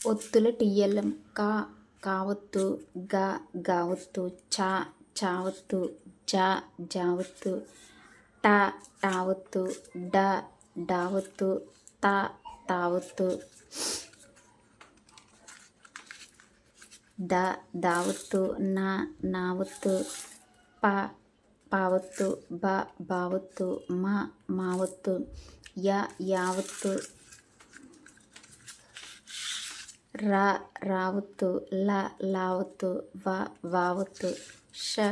ఒత్తుల TLM కా కావత్తు గా గావత్తు చా చావత్తు జా జావత్తు ట టావత్తు డ డావత్తు త తావత్తు ద దావత్తు నా నావత్తు ప పావత్తు బ బావత్తు మ మావత్తు య యావత్తు రా రావత్తు ల లావత్తు వ వావత్తు ష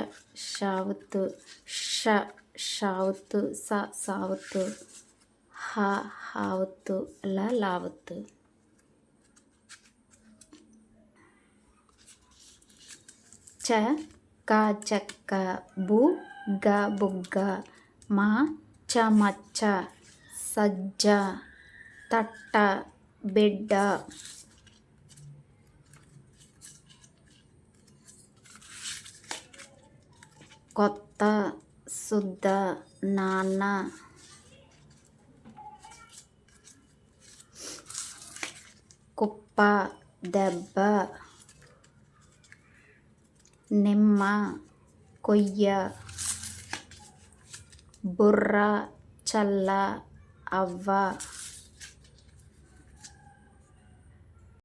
షావత్తు ష షావత్తు స సావత్తు హ హావత్తు ల లావత్తు చ క చక్క బు గ బుగ్గ మా చ మచ్చ సజ్జ తట్ట బిడ్డ. కొత్త శుద్ధ నాన్న. కుప్ప దెబ్బ నిమ్మ కొయ్య బుర్ర చల్ల అవ్వ.